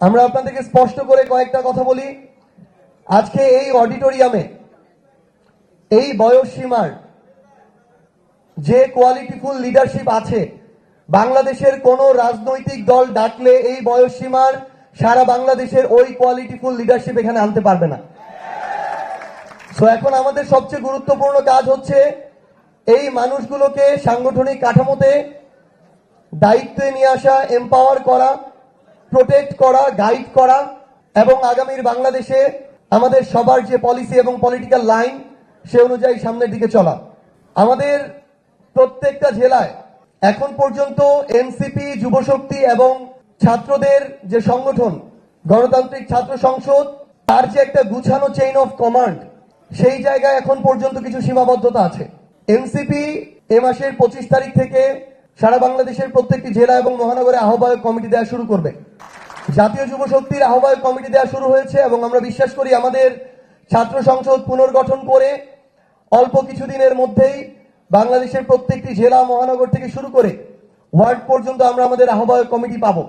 আমরা আপনাদেরকে স্পষ্ট করে কয়েকটা কথা বলি। আজকে এই অডিটোরিয়ামে এই বয়স সীমার যে কোয়ালিটিফুল লিডারশিপ আছে, বাংলাদেশের কোন রাজনৈতিক দল ডাকলে এই বয়স সীমার সারা বাংলাদেশের ওই কোয়ালিটিফুল লিডারশিপ এখানে আনতে পারবে না। সো এখন আমাদের সবচেয়ে গুরুত্বপূর্ণ কাজ হচ্ছে এই মানুষগুলোকে সাংগঠনিক কাঠামোতে দায়িত্বে নিয়ে আসা এম্পাওয়ার করা প্রোটেক্ট করা গাইড করা এবং আগামীর বাংলাদেশে আমাদের সবার যে পলিসি এবং পলিটিক্যাল লাইন সে অনুযায়ী সামনের দিকে চলা। আমাদের প্রত্যেকটা জেলায় এখন পর্যন্ত এনসিপি, যুবশক্তি এবং ছাত্রদের যে সংগঠন, গণতান্ত্রিক ছাত্র সংসদ, তার যে একটা গুছানো চেইন অফ কমান্ড সেই জায়গায় এখন পর্যন্ত কিছু সীমাবদ্ধতা আছে। এনসিপি এ মাসের পঁচিশ তারিখ থেকে সারা বাংলাদেশের প্রত্যেকটি জেলা এবং মহানগরে আহ্বায়ক কমিটি দেওয়া শুরু করবে। জাতীয় যুব শক্তির আহ্বায়ক কমিটি দেওয়া শুরু হয়েছে এবং আমরা বিশ্বাস করি আমাদের ছাত্র সংসদ পুনর্গঠন করে অল্প কিছুদিনের মধ্যেই বাংলাদেশের প্রত্যেকটি জেলা মহানগর থেকে শুরু করে ওয়ার্ড পর্যন্ত আমরা আমাদের আহ্বায়ক কমিটি পাবো।